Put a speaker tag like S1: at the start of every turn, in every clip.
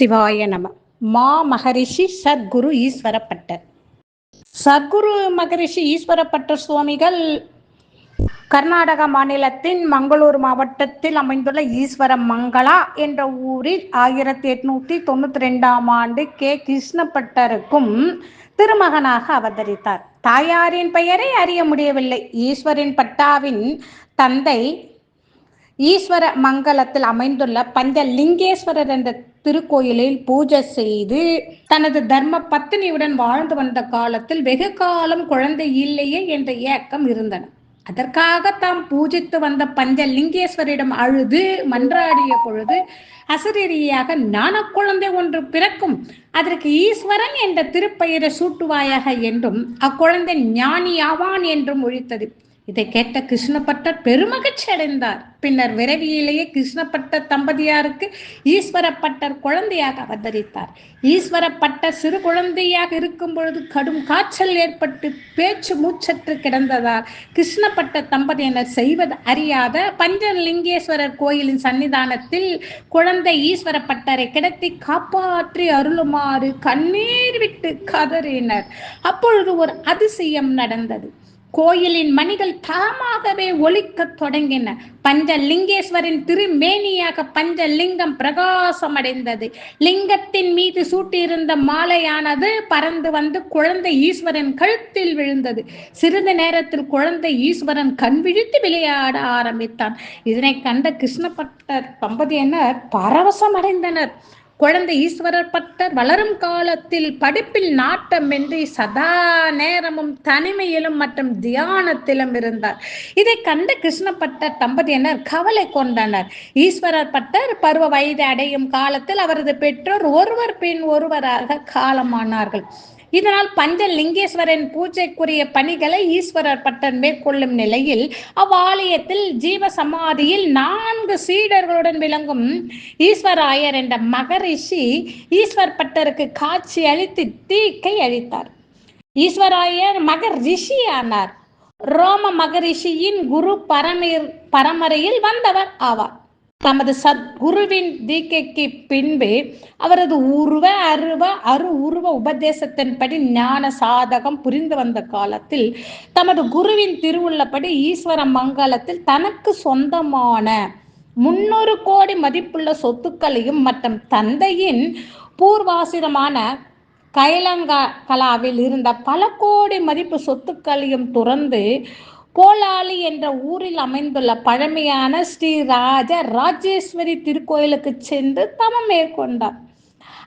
S1: சிவாய நம. மா மகரிஷி சத்குரு ஈஸ்வரப்பட்டர். சத்குரு மகரிஷி ஈஸ்வரப்பட்டர் சுவாமிகள் கர்நாடக மாநிலத்தின் மங்களூர் மாவட்டத்தில் அமைந்துள்ள ஈஸ்வர மங்களா என்ற ஊரில் ஆயிரத்தி எட்நூத்தி தொண்ணூத்தி ரெண்டாம் ஆண்டு கே. கிருஷ்ணப்பட்டருக்கும் திருமகனாக அவதரித்தார். தாயாரின் பெயரை அறிய முடியவில்லை. ஈஸ்வரின் பட்டாவின் தந்தை ஈஸ்வர மங்கலத்தில் அமைந்துள்ள பஞ்ச லிங்கேஸ்வரர் என்ற திருக்கோயிலில் பூஜை செய்து தனது தர்ம பத்தினியுடன் வாழ்ந்து வந்த காலத்தில் வெகு காலம் குழந்தை இல்லையே என்ற ஏக்கம் இருந்தன. அதற்காக தாம் பூஜித்து வந்த பஞ்ச லிங்கேஸ்வரிடம் அழுது மன்றாடிய பொழுது அசரீரியாக நான குழந்தை ஒன்று பிறக்கும். அதற்கு ஈஸ்வரன் என்ற திருப்பெயரை சூட்டுவாயாக என்றும் அக்குழந்தை ஞானி ஆவான் என்றும் ஒழித்தது. இதை கேட்ட கிருஷ்ணப்பட்டர் பெருமகிழ்ச்சி அடைந்தார். பின்னர் விரைவியிலேயே கிருஷ்ணபட்ட தம்பதியாருக்கு ஈஸ்வரப்பட்டர் குழந்தையாக அவதரித்தார். ஈஸ்வரப்பட்டர் சிறு குழந்தையாக இருக்கும் பொழுது கடும் காய்ச்சல் ஏற்பட்டு பேச்சு மூச்சற்று கிடந்ததால் கிருஷ்ணப்பட்ட தம்பதியினர் செய்வது அறியாத பஞ்சலிங்கேஸ்வரர் கோயிலின் சன்னிதானத்தில் குழந்தை ஈஸ்வரப்பட்டரை கிடத்தி காப்பாற்றி அருளுமாறு கண்ணீர் விட்டு கதறினர். அப்பொழுது ஒரு அதிசயம் நடந்தது. கோயிலின் மணிகள் தாமாகவே ஒலிக்கத் தொடங்கின. பஞ்சலிங்கேஸ்வரின் திருமேனியாக பஞ்சலிங்கம் பிரகாசம் அடைந்தது லிங்கத்தின் மீது சூட்டியிருந்த மாலையானது பறந்து வந்து குழந்தை ஈஸ்வரன் கழுத்தில் விழுந்தது. சிறிது நேரத்தில் குழந்தை ஈஸ்வரன் கண் விழித்து விளையாட ஆரம்பித்தான். இதனை கண்ட கிருஷ்ணபட்டர் தம்பதியினர் பரவசம் அடைந்தனர் குழந்தை ஈஸ்வரர் பட்டர் வளரும் காலத்தில் படிப்பில் நாட்டமின்றி சதா நேரமும் தனிமையிலும் மற்றும் தியானத்திலும் இருந்தார். இதை கண்டு கிருஷ்ணப்பட்டர் தம்பதியினர் கவலை கொண்டனர். ஈஸ்வரர் பட்டர் பருவ வயது அடையும் காலத்தில் அவரது பெற்றோர் ஒருவர் பின் ஒருவராக காலமானார்கள். இதனால் பஞ்சலிங்கேஸ்வரன் பூஜைக்குரிய பணிகளை ஈஸ்வரர் பட்டன் மேற்கொள்ளும் நிலையில் அவ்வாலயத்தில் ஜீவ சமாதியில் நான்கு சீடர்களுடன் விளங்கும் ஈஸ்வராயர் என்ற மகரிஷி ஈஸ்வர் பட்டருக்கு காட்சி அளித்து தீக்கை அளித்தார். ஈஸ்வராயர் மகர் ரிஷி ஆனார் ரோம மகரிஷியின் குரு பரமர் பரமரையில் வந்தவர் ஆவார். தமது சத்குருவின் தீக்கைக்கு பின்பு அவரது உருவ அருவ அரு உருவ உபதேசத்தின்படி ஞான சாதகம் புரிந்து வந்த காலத்தில் தமது குருவின் திருவுள்ளப்படி ஈஸ்வர மங்கலத்தில் தனக்கு சொந்தமான முன்னூறு கோடி மதிப்புள்ள சொத்துக்களையும் மற்றும் தந்தையின் பூர்வாசிரமான கைலங்கா கலாவில் இருந்த பல கோடி மதிப்பு சொத்துக்களையும் துறந்து கோலாளி என்ற ஊரில் அமைந்துள்ள பழமையான ஸ்ரீ ராஜ ராஜேஸ்வரி திருக்கோயிலுக்கு சென்று தமம் மேற்கொண்டார்.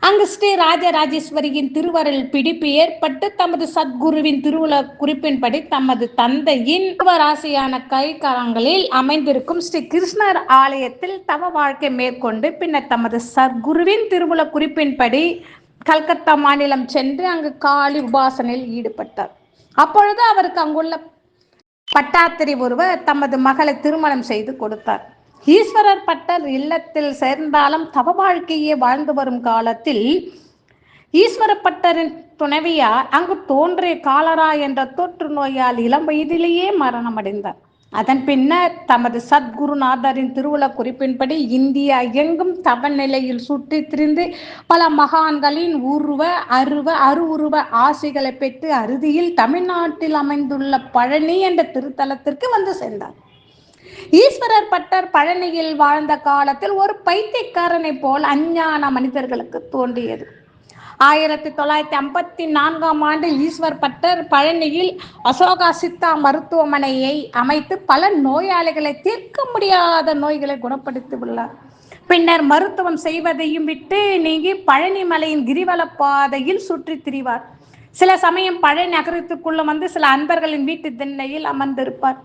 S1: அங்கு ஸ்ரீ ராஜராஜேஸ்வரியின் திருவருள் பிடிப்பு ஏற்பட்டு தமது சத்குருவின் திருவுல குறிப்பின்படி தமது தந்தையின் ராசியான கைகரங்களில் அமைந்திருக்கும் ஸ்ரீ கிருஷ்ணர் ஆலயத்தில் தவ வாழ்க்கை மேற்கொண்டு பின்னர் தமது சத்குருவின் திருவுல குறிப்பின்படி கல்கத்தா மாநிலம் சென்று அங்கு காளி உபாசனையில் ஈடுபட்டார். அப்பொழுது அவருக்கு அங்குள்ள பட்டாத்திரி ஒருவர் தமது மகளை திருமணம் செய்து கொடுத்தார். ஈஸ்வரர் பட்டர் இல்லத்தில் சேர்ந்தாலும் தவ வாழ்க்கையே வாழ்ந்து வரும் காலத்தில் ஈஸ்வரப்பட்டரின் துணைவியார் அங்கு தோன்றிய காலரா என்ற தொற்று நோயால் இளம் வயதிலேயே மரணமடைந்தார். அதன் பின்னர் தமது சத்குருநாதரின் திருவுள குறிப்பின்படி இந்தியா எங்கும் தவ நிலையில் சுற்றி திரிந்து பல மகான்களின் உருவ அருவ அருவுருவ ஆசைகளை பெற்று அறுதியில் தமிழ்நாட்டில் அமைந்துள்ள பழனி என்ற திருத்தலத்திற்கு வந்து சேர்ந்தார். ஈஸ்வரர் பட்டர் பழனியில் வாழ்ந்த காலத்தில் ஒரு பைத்தியக்காரனை போல் அஞ்ஞான மனிதர்களுக்கு தோன்றியது. ஆயிரத்தி தொள்ளாயிரத்தி ஐம்பத்தி நான்காம் ஆண்டு ஈஸ்வர் பட்டர் பழனியில் அசோகா சித்தா மருத்துவமனையை அமைத்து பல நோயாளிகளை தீர்க்க முடியாத நோய்களை குணப்படுத்தி உள்ளார். பின்னர் மருத்துவம் செய்வதையும் விட்டு நீங்கி பழனி மலையின் கிரிவல பாதையில் சுற்றி திரிவார். சில சமயம் பழனி நகரத்துக்குள்ள வந்து சில அன்பர்களின் வீட்டு திண்ணையில் அமர்ந்திருப்பார்.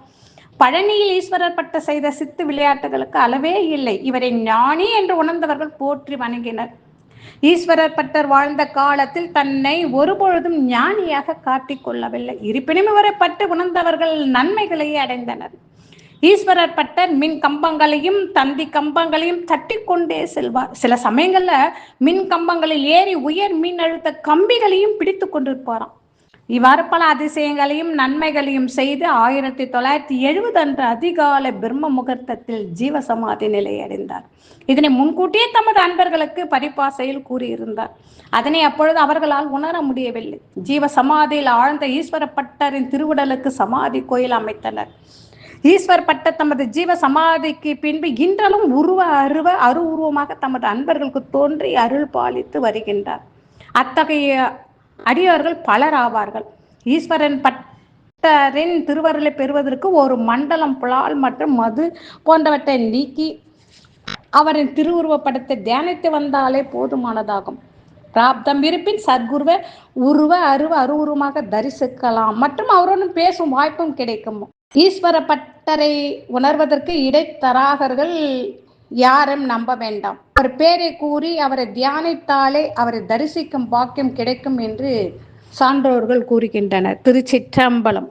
S1: பழனியில் ஈஸ்வரர் பட்ட செய்த சித்து விளையாட்டுகளுக்கு அளவே இல்லை. இவரை ஞானி என்று உணர்ந்தவர்கள் போற்றி வணங்கினர். ஈஸ்வரர் பட்டர் வாழ்ந்த காலத்தில் தன்னை ஒருபொழுதும் ஞானியாக காட்டிக் கொள்ளவில்லை. இருப்பினும் இவரை பட்டு உணர்ந்தவர்கள் நன்மைகளையே அடைந்தனர். ஈஸ்வரர் பட்டர் மின் கம்பங்களையும் தந்தி கம்பங்களையும் தட்டி கொண்டே செல்வார். சில சமயங்கள்ல மின் கம்பங்களில் ஏறி உயர் மின் அழுத்த கம்பிகளையும் பிடித்து கொண்டிருப்பாராம். இவ்வாறு பல அதிசயங்களையும் நன்மைகளையும் செய்து ஆயிரத்தி தொள்ளாயிரத்தி எழுபது அன்று அதிகாலை பிரம்ம முகூர்த்தத்தில் ஜீவசமாதி நிலை அடைந்தார் இதனை முன்கூட்டியே தமது அன்பர்களுக்கு பரிபாசையில் கூறியிருந்தார். அதனை அப்பொழுது அவர்களால் உணர முடியவில்லை. ஜீவ சமாதியில் ஆழ்ந்த ஈஸ்வர பட்டரின் திருவுடலுக்கு சமாதி கோயில் அமைத்தனர். ஈஸ்வர் பட்ட தமது ஜீவ சமாதிக்கு பின்பு இன்றளவும் உருவ அருவ அரு உருவமாக தமது அன்பர்களுக்கு தோன்றி அருள் பாலித்து வருகின்றார். அத்தகைய அடியார்கள் பலர் ஆவார்கள். ஈஸ்வரன் பட்டரின் திருவருளை பெறுவதற்கு ஒரு மண்டலம் புலால் மற்றும் மது போன்றவற்றை நீக்கி அவரின் திருவுருவப்படத்தை தியானித்து வந்தாலே போதுமானதாகும். பிராப்தம் இருப்பின் சத்குருவை உருவ அருவ அருவுருவமாக தரிசிக்கலாம். மற்றும் அவருடன் பேசும் வாய்ப்பும் கிடைக்கும். ஈஸ்வர பட்டரை உணர்வதற்கு இடைத்தராகர்கள் யாரும் நம்ப வேண்டாம். அவர் பேரை கூறி அவரை தியானித்தாலே அவரை தரிசிக்கும் பாக்கியம் கிடைக்கும் என்று சான்றோர்கள் கூறுகின்றனர். திருச்சிற்றம்பலம்.